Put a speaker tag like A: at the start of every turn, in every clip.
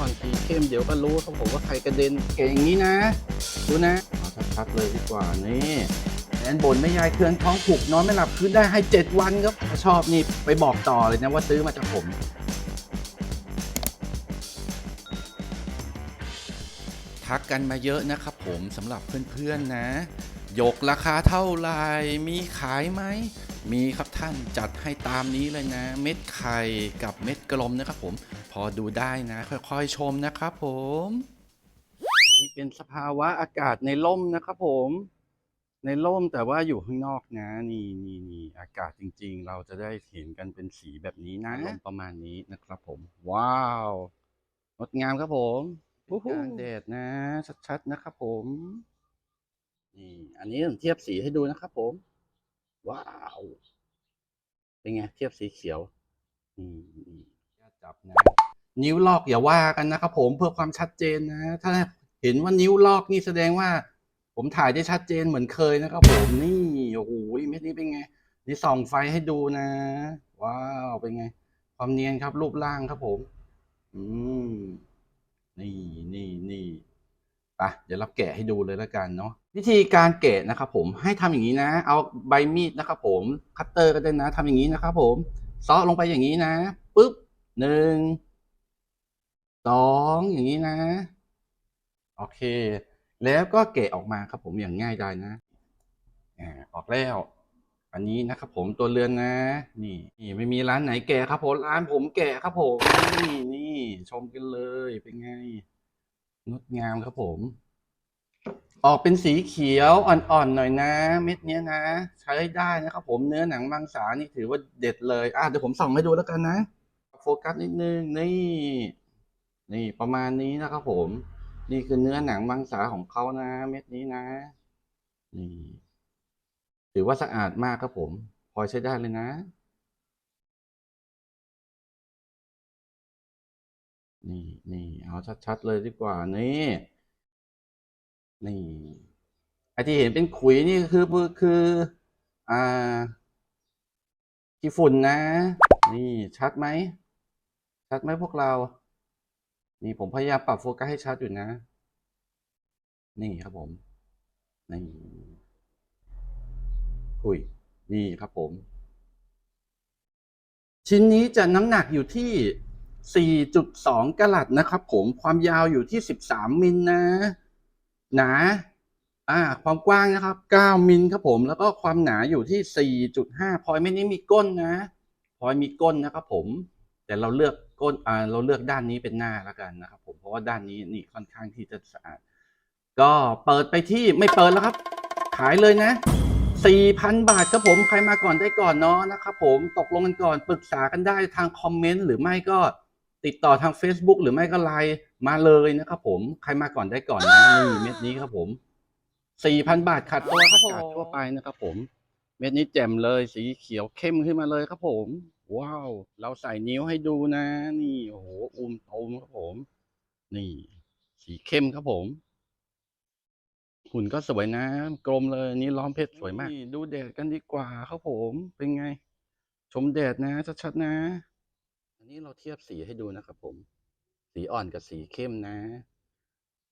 A: อ่อนสีเข้มเดี๋ยวก็รู้ครับผมว่าใครกระเด็นเก่งอย่างนี้นะดูนะเอาชัดๆเลยดีกว่านี่แอนบนไม่ยายเครื่องท้องผูกนอนไม่หลับคืนได้ให้ 7 วันครับถ้าชอบนี่ไปบอกต่อเลยนะว่าซื้อมาจากผมทักกันมาเยอะนะครับผมสำหรับเพื่อนๆนะ ยกราคาเท่าไหร่มีขายไหม มีครับ ท่านจัดให้ตามนี้เลยนะ เม็ดไข่กับเม็ดกลมนะครับผม พอดูได้นะ ค่อยๆชมนะครับผม นี่เป็นสภาวะอากาศในร่มนะครับผม ในร่มแต่ว่าอยู่ข้างนอกนะ นี่นี่นี่อากาศจริง ๆ เราจะได้เห็นกันเป็นสีแบบนี้นะร่มประมาณนี้นะครับผม ว้าวงดงามครับผมกลางแดดนะ ชัดๆนะครับผมนี่อันนี้ผมเทียบสีให้ดูนะครับผม ว้าว เป็นไงเทียบสีเขียวนี่นี่อย่าจับนะ นิ้วลอกอย่าว่ากันนะครับผมเพื่อความชัดเจนนะ ถ้าเห็นว่านิ้วลอกนี่แสดงว่า ผมถ่ายได้ชัดเจนเหมือนเคยนะครับ ผมนี่โอ้โหเม็ดนี้เป็นไง นี่ส่องไฟให้ดูนะ ว้าวเป็นไง ความเนียนครับรูปร่างครับผม อืม นี่นี่นี่ ปเดี๋ยวเราแกะให้ดูเลยแล้วกันเนาะวิธีการแกะนะครับผมให้ทำอย่างนี้นะ เอาใบมีดนะครับผมคัตเตอร์ก็ได้นะทำอย่างนี้นะครับผมซาะลงไปอย่างนี้นะปุ๊บหนึ่งสองอย่างนี้นะ โอเค แล้วก็แกะออกมาครับผมอย่างง่ายดายนะอ่าออกแล้ว อันนี้นะครับผมตัวเรือนนะ นี่นี่ไม่มีร้านไหนแกะครับผมร้านผมแกะครับผมนี่นี่ชมกันเลยเป็นไง งดงามครับผม ออกเป็นสีเขียวอ่อนๆหน่อยนะ เม็ดเนี้ยนะ ใช้ได้นะครับผมเนื้อหนังมังสานี่ถือว่าเด็ดเลย อะเดี๋ยวผมส่องให้ดูแล้วกันนะ โฟกัสนิดนึงนี่ นี่ประมาณนี้นะครับผม นี่คือเนื้อหนังมังสาของเขานะ เม็ดนี้นะนี่ถือว่าสะอาดมากครับผม พอใช้ได้เลยนะ นี่เอาชัดๆเลยดีกว่านี่นี่ไอที่เห็นเป็นขุยนี่คือคืออ่าขี้ฝุ่นนะ นี่ชัดไหมชัดไหมพวกเรา นี่ผมพยายามปรับโฟกัสให้ชัดอยู่นะ นี่ครับผม นี่อุ้ยนี่ครับผม ชิ้นนี้จะน้ำหนักอยู่ที่ 4.2กะรัตนะครับผมความยาวอยู่ที่ 13 มิลนะ หนาอ่าความกว้างนะครับ 9 มิลครับผม แล้วก็ความหนาอยู่ที่ 4.5 พอยไม่นี้มีก้นนะพอยมีก้นนะครับผม แต่เราเลือกก้นอ่าเราเลือกด้านนี้เป็นหน้าแล้วกันนะครับผมเพราะว่าด้านนี้นี่ค่อนข้างที่จะสะอาด ก็เปิดไปที่ไม่เปิดแล้วครับ ขายเลยนะ 4,000 บาทครับผมใครมาก่อนได้ก่อนเนาะนะครับผมตกลงกันก่อนปรึกษากันได้ทางคอมเมนต์หรือไม่ก็ ติดต่อทาง Facebook หรือไม่ก็ไลน์มาเลยนะครับผมใครมาก่อนได้ก่อนนะนี่เม็ดนี้ครับผม4,000บาทขาดตัวครับผมทั่วไปนะครับผม เม็ดนี้แจ่มเลยสีเขียวเข้มขึ้นมาเลยครับผม ว้าว เราใส่นิ้วให้ดูนะ นี่โอ้โหอุ้มโตมครับผม นี่ สีเข้มครับผมหุ่นก็สวยนะกลมเลยนี่ล้อมเพชรสวยมากดูแดดกันดีกว่าครับผมเป็นไง ชมแดดนะชัดๆนะอั นี้เราเทียบสีให้ดูนะครับผม สีอ่อนกับสีเข้มนะ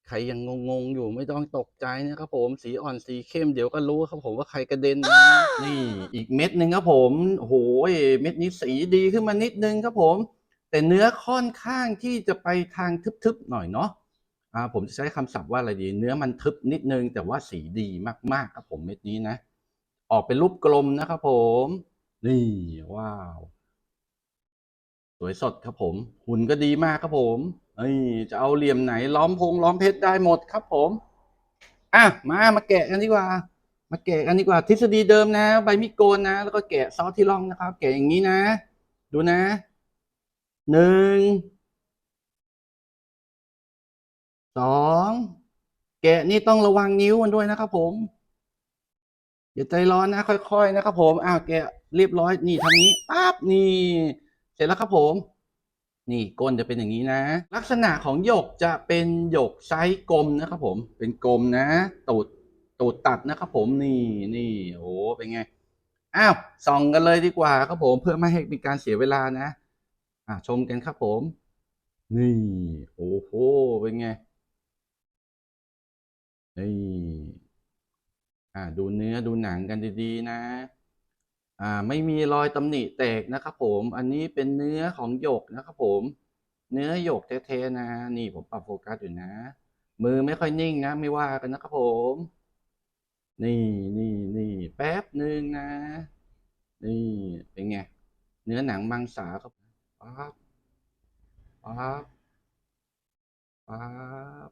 A: ใครยังงงๆอยู่ไม่ต้องตกใจนะครับผม สีอ่อนสีเข้มเดี๋ยวก็รู้ครับผมว่าใครกระเด็นนะนี่อีกเม็ดหนึ่งครับผมโอ้โหเม็ดนี้สีดีขึ้นมานิดนึงครับผม แต่เนื้อค่อนข้างที่จะไปทางทึบๆหน่อยเนาะอ่าผมจะใช้คำศัพท์ว่าอะไรดี เนื้อมันทึบนิดนึง แต่ว่าสีดีมากๆครับผมเม็ดนี้นะ ออกเป็นรูปกลมนะครับผม นี่ว้าว สวยสดครับผม หุ่นก็ดีมากครับผมเอ้ยจะเอาเหลี่ยมไหนล้อมพงล้อมเพชรได้หมดครับผมอะมามาแกะกันดีกว่า มาแกะกันดีกว่า ทฤษฎีเดิมนะ ใบมีดโกนนะ แล้วก็แกะซอสที่ร่องนะครับ แกะอย่างนี้นะ ดูนะหนึ่งสองแกะนี่ต้องระวังนิ้วมันด้วยนะครับผม อย่าใจร้อนนะ ค่อยๆนะครับผมอ้าวแกะเรียบร้อยนี่ทางนี้ปั๊บนี่ เสร็จแล้วครับผม นี่ก้นจะเป็นอย่างนี้นะ ลักษณะของหยกจะเป็นหยกไซส์กลมนะครับผม เป็นกลมนะ ตูดตูดตัดนะครับผมนี่นี่โอ้เป็นไงอ้าวส่องกันเลยดีกว่าครับผมเพื่อไม่ให้มีการเสียเวลานะอ่าชมกันครับผม นี่โอ้โหเป็นไงนี่อ่าดูเนื้อดูหนังกันดีๆนะ อ่าไม่มีรอยตำหนิแตกนะครับผมอันนี้เป็นเนื้อของหยกนะครับผม เนื้อหยกแท้ๆนะ นี่ผมปรับโฟกัสอยู่นะ มือไม่ค่อยนิ่งนะ ไม่ว่ากันนะครับผม นี่นี่นี่แป๊บหนึ่งนะ นี่เป็นไงเนื้อหนังมังสาครับปั๊บปั๊บปั๊บ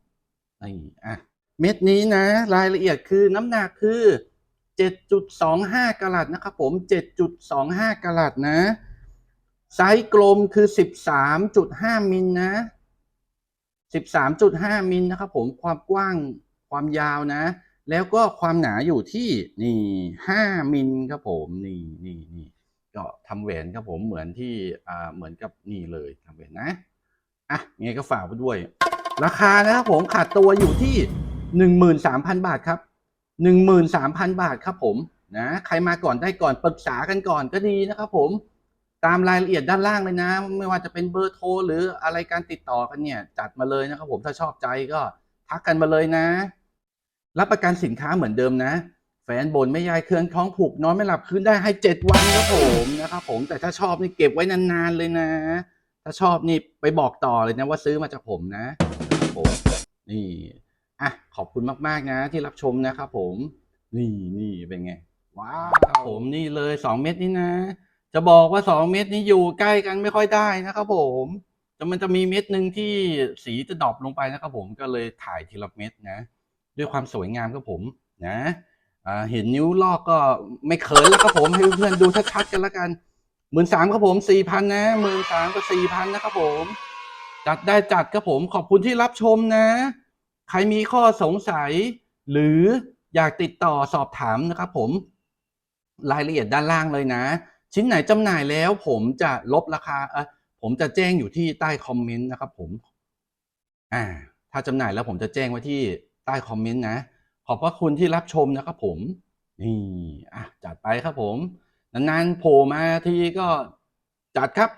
A: นี่อะเม็ดนี้นะ รายละเอียดคือน้ำหนักคือ 7.25กะรัตนะครับผม 7.25กะรัตนะ ไซส์กลมคือ 13.5 มิลนะ 13.5 มิลนะครับผม ความกว้าง ความยาวนะ แล้วก็ความหนาอยู่ที่นี่ 5 มิลครับผม นี่นี่นี่ก็ทำแหวนครับผมเหมือนที่อ่าเหมือนกับนี่เลยทำแหวนนะ อะงไงก็ฝากไว้ด้วย ราคานะครับผมขาดตัวอยู่ที่ 13,000 บาทครับ 13,000 บาทครับผมนะใครมาก่อนได้ก่อนปรึกษากันก่อนก็ดีนะครับผมตามรายละเอียดด้านล่างเลยนะ ไม่ว่าจะเป็นเบอร์โทรหรืออะไรการติดต่อกันเนี่ย จัดมาเลยนะครับผมถ้าชอบใจก็ทักกันมาเลยนะ รับประกันสินค้าเหมือนเดิมนะ แฟนบนไม่ยายเครื่องท้องผูกนอนไม่หลับคืนได้ให้เจ็ดวันครับผมนะครับผมแต่ถ้าชอบนี่เก็บไว้นานๆเลยนะ ถ้าชอบนี่ไปบอกต่อเลยนะว่าซื้อมาจากผมนะผมนี่ ขอบคุณมาก ๆ นะ ที่รับชมนะครับผม นี่นี่เป็นไง ว้าวผมนี่เลยสองเม็ดนี้นะ จะบอกว่าสองเม็ดนี้อยู่ใกล้กันไม่ค่อยได้นะครับผมแต่มันจะมีเม็ดหนึ่งที่สีจะดรอปลงไปนะครับผมก็เลยถ่ายทีละเม็ดนะ ด้วยความสวยงามครับผมนะเห็นนิ้วลอกก็ไม่เขินแล้วครับผมให้เพื่อนๆดูชัดๆกันล้วกันหมื่นสามครับผมสี่พันนะหมื่นสามก็สี่พันนะครับผม จัดได้จัดครับผมขอบคุณที่รับชมนะ ใครมีข้อสงสัย หรืออยากติดต่อสอบถามนะครับผมรายละเอียดด้านล่างเลยนะ ชิ้นไหนจำหน่ายแล้วผมจะลบราคาเออผมจะแจ้งอยู่ที่ใต้คอมเมนต์นะครับผมอ่าถ้าจำหน่ายแล้วผมจะแจ้งไว้ที่ใต้คอมเมนต์นะ ขอบพระคุณที่รับชมนะครับผมนี่อะจัดไปครับผมนานๆโผล่มาทีก็จัดครับ